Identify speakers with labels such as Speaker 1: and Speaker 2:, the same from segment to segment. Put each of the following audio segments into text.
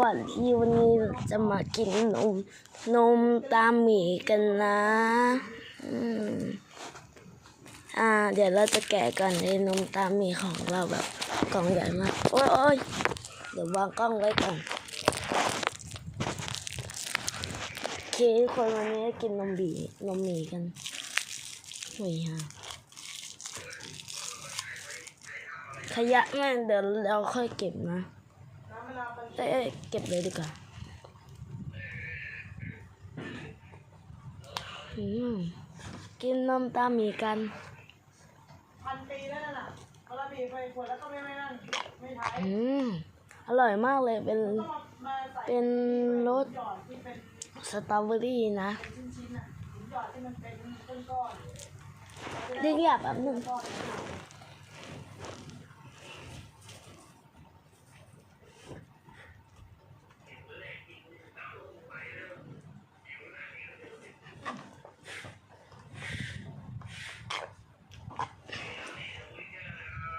Speaker 1: วันที่วันนี้จะมากินนม นมตามหมีกันนะอืมอ่า เดี๋ยวเราจะแกะก่อนในนมตามหมีของเราแบบกล่องใหญ่มาก โอ้ยโอ้ยเดี๋ยววางกล้องไว้ก่อนโอเคคนวันนี้กินนมบีนมหมีกันหุยฮะขยะแม่เดี๋ยวเราค่อยเก็บนะ เอ้ยเอ้ยเก็บเลยดีกว่าอืมกินนมตามหมีกัน
Speaker 2: พันปีแล้วน่ะเขาละบีไปขวดแล้วก็ไม่ไม่นั่นไม่ใช้
Speaker 1: อืมอร่อยมากเลยเป็นเป็นรสสตรอเบอรี่นะ
Speaker 2: ชิ้นๆน่ะหินหยอดที่มันเป็นก้อน
Speaker 1: เรียบแบบนึง
Speaker 2: ๆก้อน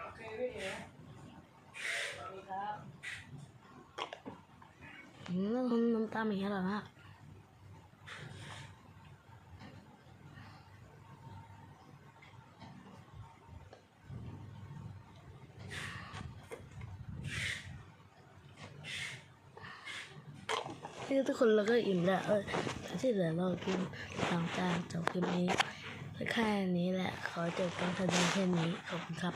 Speaker 2: โอเคพี่เอ๋สวัสดีครับ
Speaker 1: อืม นมนมตามหมีอร่อยมากนี่ทุกคนเราก็อิ่มแล้วเออที่เหลือเรากินหลังจากจบคลิปนี้แค่นี้แหละ ขอจบการแสดงแค่นี้ ขอบคุณครับ